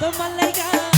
তোমার লাগা